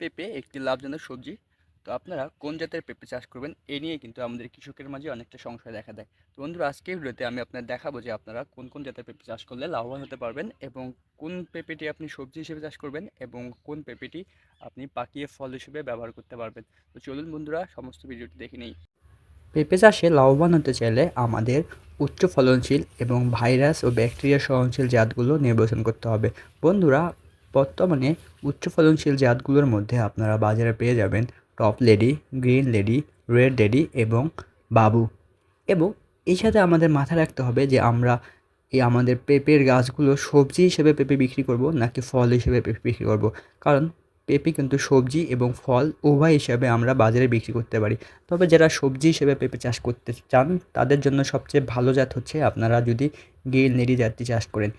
পেঁপে একটি লাভজনক সবজি। তো আপনারা কোন জাতের পেঁপে চাষ করবেন, এ নিয়ে কিন্তু আমাদের কৃষকের মাঝে অনেকটা সংশয় দেখা দেয়। তো বন্ধুরা আজকের ভিডিওতে আমি আপনার দেখাবো যে আপনারা কোন কোন জাতের পেঁপে চাষ করলে লাভবান হতে পারবেন এবং কোন পেঁপেটি আপনি সবজি হিসেবে চাষ করবেন এবং কোন পেঁপেটি আপনি পাকিয়ে ফল হিসেবে ব্যবহার করতে পারবেন। তো চলুন বন্ধুরা, সমস্ত ভিডিওটি দেখে নিই। পেঁপে চাষে লাভবান হতে চাইলে আমাদের উচ্চ ফলনশীল এবং ভাইরাস ও ব্যাকটেরিয়া সহনশীল জাতগুলো নির্বাচন করতে হবে। বন্ধুরা বর্তমানে উচ্চ ফলনশীল জাতগুলোর মধ্যে আপনারা বাজারে পেয়ে যাবেন top lady, green lady, red lady এবং বাবু। এবং এই সাথে আমাদের মাথায় রাখতে হবে যে আমরা এই আমাদের পেঁপের গাছগুলো সবজি হিসেবে পেঁপে বিক্রি করব নাকি ফল হিসেবে পেঁপে বিক্রি করব। কারণ পেঁপে কিন্তু সবজি এবং ফল উভয় হিসাবে আমরা বাজারে বিক্রি করতে পারি। তবে যারা সবজি হিসেবে পেঁপে চাষ করতে চান, তাদের জন্য সবচেয়ে ভালো জাত হচ্ছে আপনারা যদি গেল নেড়ি জাতটি চাষ করেন।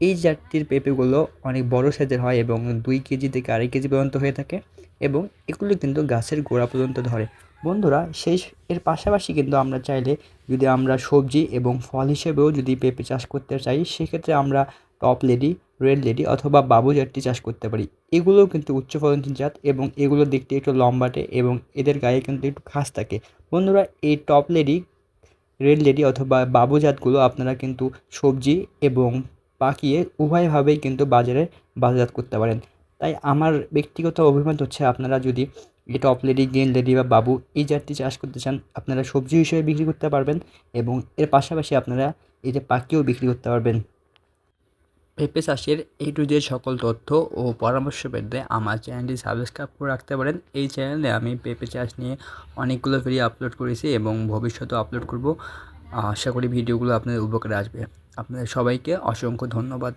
এই জাতটির পেঁপেগুলো অনেক বড় সাইজের হয় এবং দুই কেজি থেকে আড়াই কেজি পর্যন্ত হয়ে থাকে এবং এগুলো কিন্তু গাছের গোড়া পর্যন্ত ধরে। বন্ধুরা, সেই এর পাশাপাশি কিন্তু আমরা চাইলে যদি আমরা সবজি এবং ফল হিসেবেও যদি পেঁপে চাষ করতে চাই, সেক্ষেত্রে আমরা টপ লেডি, রেড লেডি অথবা বাবু জাতটি চাষ করতে পারি। এগুলোও কিন্তু উচ্চ ফলনশীল জাত এবং এগুলো দেখতে একটু লম্বাটে এবং এদের গায়ে কিন্তু একটু খাস থাকে। বন্ধুরা, এই টপ লেডি, রেড লেডি অথবা বাবু জাতগুলো আপনারা কিন্তু সবজি এবং পাকিয়ে উভয়ভাবেই কিন্তু বাজারে বাজারজাত করতে পারেন। তাই আমার ব্যক্তিগত অভিমত হচ্ছে আপনারা যদি এই টপ লেডি গ্রিন লেডি বা বাবু এই জাতটি চাষ করতে চান, আপনারা সবজি হিসেবে বিক্রি করতে পারবেন এবং এর পাশাপাশি আপনারা এই যে পাকিও বিক্রি করতে পারবেন। পেঁপে চাষের এই টু যে সকল তথ্য ও পরামর্শ পেতে আমার চ্যানেলটি সাবস্ক্রাইব করে রাখতে পারেন। এই চ্যানেলে আমি পেঁপে চাষ নিয়ে অনেকগুলো ভিডিও আপলোড করেছি এবং ভবিষ্যতেও আপলোড করব। আশা করি ভিডিওগুলো আপনাদের উপকারে আসবে। আপনাদের সবাইকে অসংখ্য ধন্যবাদ।